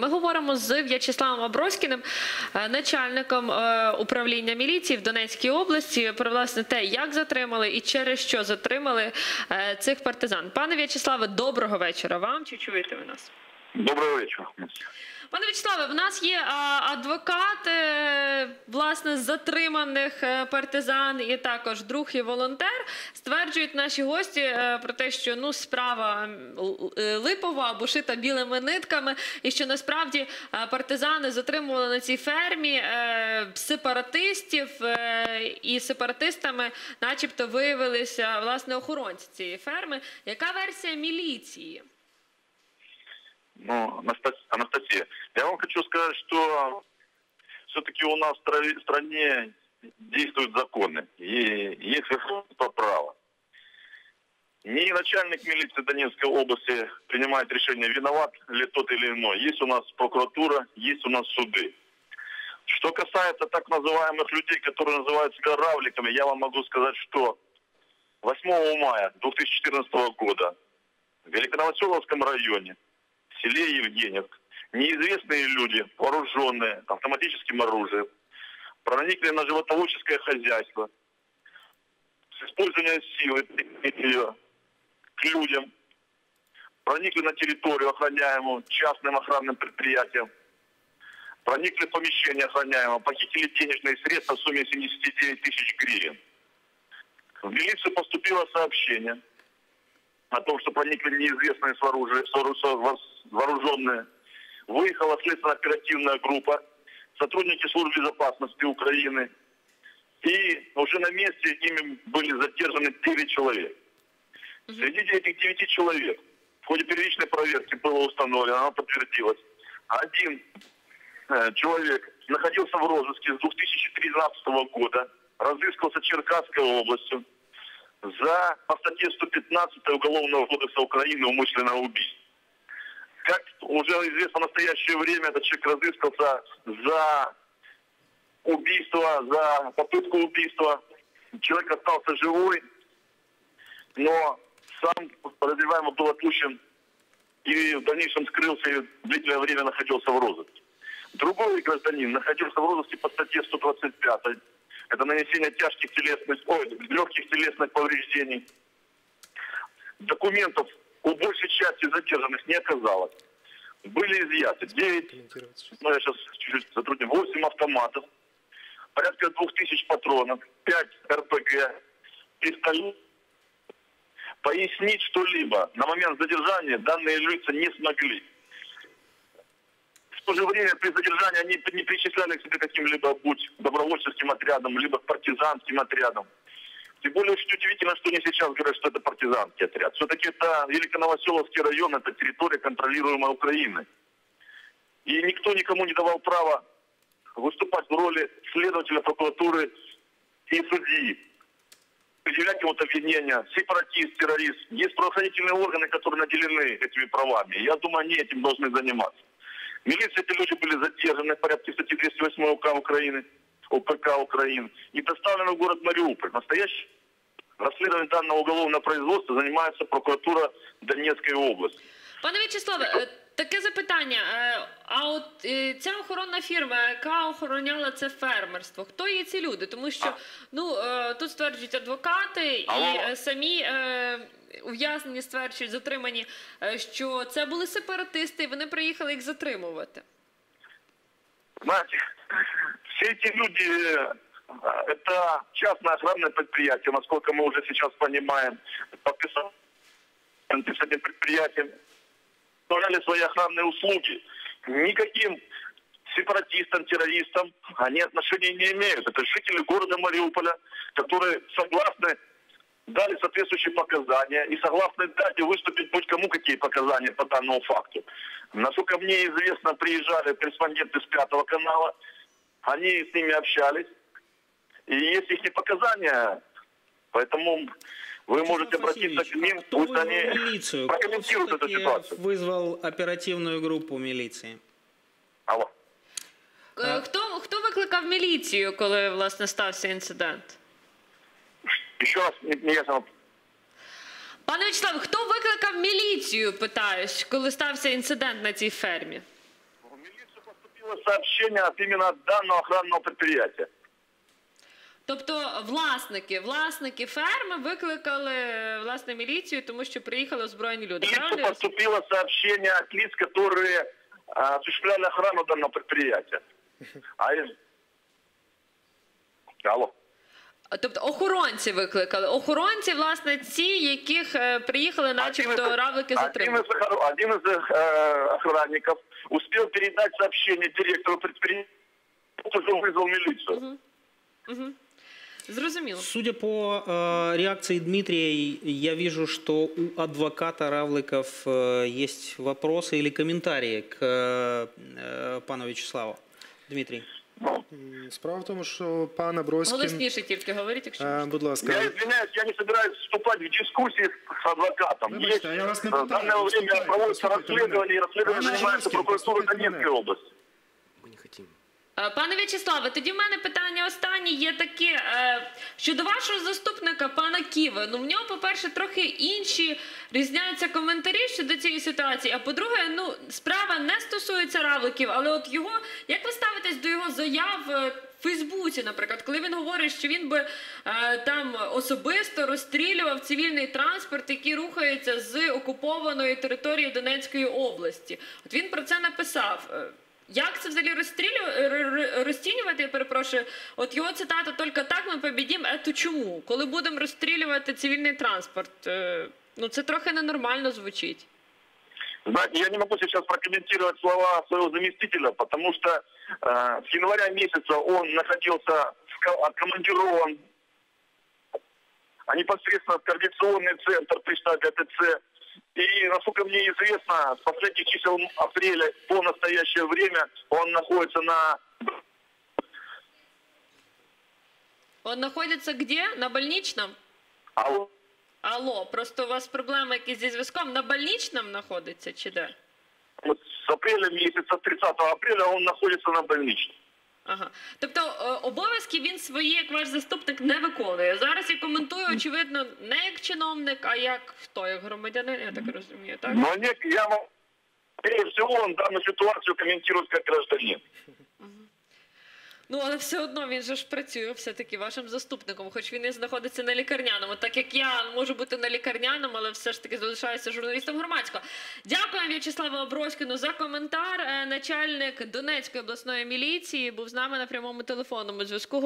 Ми говоримо з В'ячеславом Аброськіним, е, начальником е, управління міліції в Донецькій області, про власне те, як затримали і через що затримали е, цих партизан. Пане В'ячеславе, доброго вечора вам. Чи чуєте ви нас? Доброго вечора. Пане В'ячеславе, в нас є адвокат власне затриманих е, партизан і також друг і волонтер. Стверджують наші гості е, про те, що ну справа е, липова або шита білими нитками, і що насправді партизани затримували на цій фермі сепаратистів, і сепаратистами, начебто, виявилися власне охоронці цієї ферми. Яка версія міліції? Ну, Анастас- Анастасия, я вам хочу сказать, что все-таки у нас в стране- действуют законы и есть верховенство права. Не начальник милиции Донецкой области принимает решение, виноват ли тот или иной. Есть у нас прокуратура, есть у нас суды. Что касается так называемых людей, которые называют себя я вам могу сказать, что 8 мая 2014 года в Великоновоселовском районе, в селе Евгеньевск, неизвестные люди, вооруженные автоматическим оружием, проникли на животноводческое хозяйство с использованием силы к людям, проникли на территорию охраняемую частным охранным предприятием, проникли в помещение охраняемое, похитили денежные средства в сумме 79 тысяч гривен. В милицию поступило сообщение о том, что проникли неизвестные с вооруженные. Выехала следственно-оперативная группа, сотрудники службы безопасности Украины. И уже на месте ими были задержаны 9 человек. Среди этих 9 человек в ходе первичной проверки было установлено, она подтвердилась, один э, человек находился в розыске с 2013 года, разыскивался Черкасской областью за по статье 115 Уголовного кодекса Украины умышленное убийство. Как уже известно в настоящее время, этот человек разыскался за убийство, за попытку убийства. Человек остался живой, но сам подозреваемый был отпущен и в дальнейшем скрылся и длительное время находился в розыске. Другой гражданин находился в розыске по статье 125. Это нанесение тяжких телесных, ой, легких телесных повреждений. Документов у большей части задержанных не оказалось. Были изъяты 9, ну я сейчас чуть-чуть затрудню, 8 автоматов, порядка 2000 патронов, 5 РПГ, пистолет. Пояснить что-либо на момент задержания данные лица не смогли. В то же время при задержании они не причисляли к себе каким-либо будь добровольческим отрядом, либо партизанским отрядам. Тем более очень удивительно, что они сейчас говорят, что это партизанский отряд. Все-таки это Великоновоселовский район, это территория, контролируемая Украиной. И никто никому не давал права выступать в роли следователя прокуратуры и судьи. Предъявлять ему обвинения, сепаратист, террорист. Есть правоохранительные органы, которые наделены этими правами. Я думаю, они этим должны заниматься. Милиция, эти люди были задержаны в порядке статьи 208 УК Украины, УПК Украины и доставлены в город Мариуполь. Настоящее расследование данного уголовного производства занимается прокуратура Донецкой области. Пане В'ячеславе, е, таке запитання. Е, А от е, ця охоронна фірма, яка охороняла це фермерство, хто є ці люди? Тому що ну тут стверджують адвокати і Алло. самі ув'язнені стверджують, затримані, що це були сепаратисти, і вони приїхали їх затримувати. Знаете, все эти люди, э, это частное охранное предприятие, насколько мы уже сейчас понимаем, подписали с этим предприятием, поставляли свои охранные услуги. Никаким сепаратистам, террористам они отношения не имеют. Это жители города Мариуполя, которые согласны дали соответствующие показания и согласны дать и выступить будь кому какие показания по данному факту. Насколько мне известно, приезжали корреспонденты с Пятого канала, они с ними общались, и есть их показания, поэтому вы можете обратиться к ним, кто пусть вызвал они милицию? Кто прокомментируют эту все-таки ситуацию. вызвал оперативную группу милиции? Алло. Е, Хто, хто викликав міліцію, коли власне стався інцидент? Еще раз, не, не ясно. Пане В'ячеславе, хто викликав міліцію? Питаюсь, коли стався інцидент на цій фермі? Поступило сообщение от именно данного охранного предприятия. Тобто власники, власники ферми викликали власне міліцію, тому що приїхали озброєні люди. И Правильно? поступило сообщение от лиц, которые а, осуществляли охрану данного предприятия. А из- Алло. Тобто охоронці викликали. Охоронці, власне, ці, яких е, приїхали, начебто, Один из- равлики один затримали. из, охор- один из э, охранников успел передать сообщение директору предприятия, тот уже вызвал милицию. Зрозуміло. Судя по э, реакции Дмитрия, я вижу, что у адвоката Равликов э, есть вопросы или комментарии к э, э, пану Вячеславу. Дмитрий. М, Справа в тому, що пан Аброськін, Голосніше тільки говоріть, якщо е, можна. будь ласка, Я извиняюсь, я не собираюсь вступать в дискуссии с адвокатом. Вибачте, Есть, я вас не в питаю, данное ви время проводится и мене. расследование Пане прокуратура послухайте мене. Донецкой области. Мы не хотим. Е, Пане В'ячеславе, тоді в мене питання останнє є таке. е, Щодо вашого заступника, пана Ківа, ну в нього, по-перше, трохи інші різняються коментарі щодо цієї ситуації. А по-друге, ну справа не стосується равликів, але от його, як ви ставитесь до його заяв е, в Фейсбуці, наприклад, коли він говорить, що він би е, там особисто розстрілював цивільний транспорт, який рухається з окупованої території Донецької області. От він про це написав. Е, як це взагалі розцінювати, я перепрошую, от його цитата «Только так ми побідім, ето чому? Коли будемо розстрілювати цивільний транспорт, е, ну це трохи ненормально звучить. Знаете, я не могу сейчас прокомментировать слова своего заместителя, потому что э, с января месяца он находился откомандирован а непосредственно в координационный центр при штабе АТЦ. И, насколько мне известно, с последних чисел апреля по настоящее время он находится на Он знаходиться де? На больничном? Алло. Алло, просто у вас проблеми якісь зі зв'язком. На больничном знаходиться чи де? С апреля месяца, 30 апреля он находится на больничном. Ага. Тобто е, обов'язки він свої, як ваш заступник, не виконує. Зараз я коментую, очевидно, не як чиновник, а як хто, як громадянин, я так розумію, так? Ну, ні, я вам... Скорее всего, он данную ситуацию комментирует как гражданин. Ну, але все одно він же ж працює все-таки вашим заступником, хоч він і знаходиться на лікарняному, так як я можу бути на лікарняному, але все ж таки залишаюся журналістом громадського. Дякую В'ячеславу Оброськіну за коментар. Е, Начальник Донецької обласної міліції був з нами на прямому телефонному зв'язку.